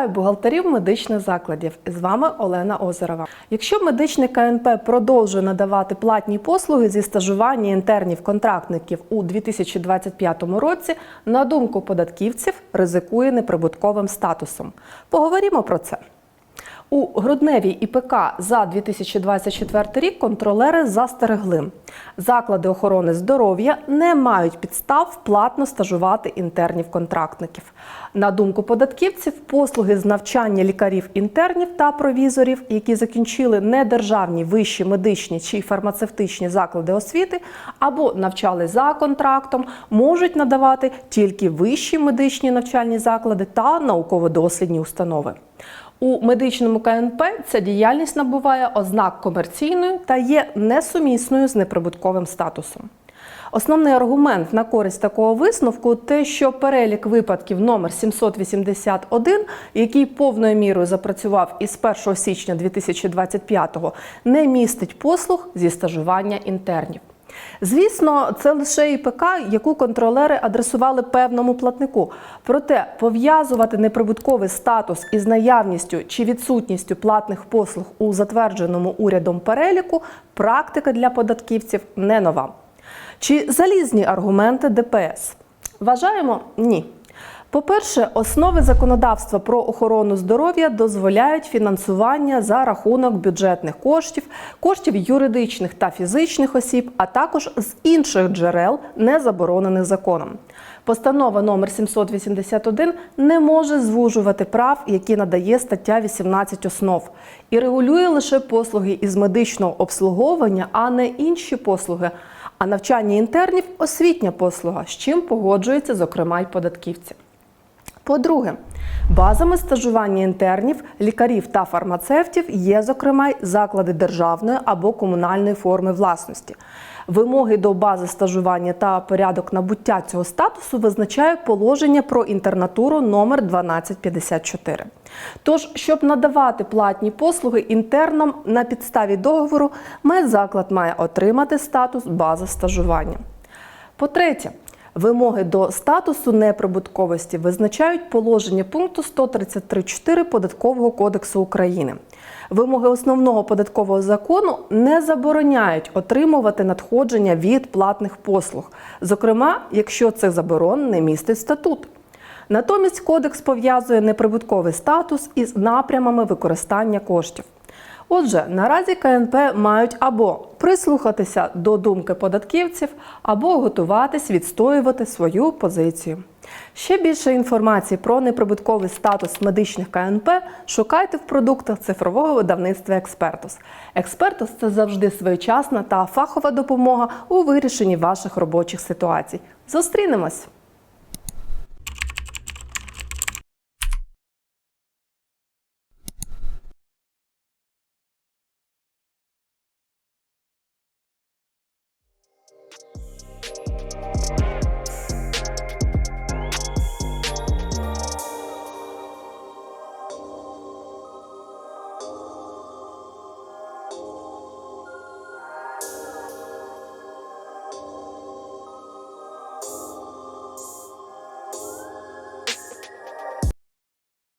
Вітаю бухгалтерів медичних закладів. З вами Олена Озерова. Якщо медичний КНП продовжує надавати платні послуги зі стажування інтернів-контрактників у 2025 році, на думку податківців, ризикує неприбутковим статусом. Поговоримо про це. У грудневій ІПК за 2024 рік контролери застерегли. Заклади охорони здоров'я не мають підстав платно стажувати інтернів-контрактників. На думку податківців, послуги з навчання лікарів-інтернів та провізорів, які закінчили недержавні вищі медичні чи фармацевтичні заклади освіти або навчали за контрактом, можуть надавати тільки вищі медичні навчальні заклади та науково-дослідні установи. У медичному КНП ця діяльність набуває ознак комерційної та є несумісною з неприбутковим статусом. Основний аргумент на користь такого висновку те, що перелік випадків номер 781, який повною мірою запрацював із 1 січня 2025-го, не містить послуг зі стажування інтернів. Звісно, це лише ІПК, яку контролери адресували певному платнику. Проте пов'язувати неприбутковий статус із наявністю чи відсутністю платних послуг у затвердженому урядом переліку практика для податківців не нова. Чи залізні аргументи ДПС? Вважаємо ні. По-перше, основи законодавства про охорону здоров'я дозволяють фінансування за рахунок бюджетних коштів, коштів юридичних та фізичних осіб, а також з інших джерел, не заборонених законом. Постанова номер 781 не може звужувати прав, які надає стаття 18 основ, і регулює лише послуги із медичного обслуговування, а не інші послуги. А навчання інтернів освітня послуга, з чим погоджуються, зокрема, й податківці. По-друге, базами стажування інтернів, лікарів та фармацевтів є, зокрема, заклади державної або комунальної форми власності. Вимоги до бази стажування та порядок набуття цього статусу визначає положення про інтернатуру номер 1254. Тож, щоб надавати платні послуги інтернам на підставі договору, медзаклад має отримати статус бази стажування. По-третє, Вимоги до статусу неприбутковості визначають положення пункту 133.4 Податкового кодексу України. Вимоги основного податкового закону не забороняють отримувати надходження від платних послуг, зокрема, якщо цих заборон не містить статут. Натомість кодекс пов'язує неприбутковий статус із напрямами використання коштів. Отже, наразі КНП мають або прислухатися до думки податківців, або готуватись відстоювати свою позицію. Ще більше інформації про неприбутковий статус медичних КНП шукайте в продуктах цифрового видавництва Експертус. Експертус це завжди своєчасна та фахова допомога у вирішенні ваших робочих ситуацій. Зустрінемось!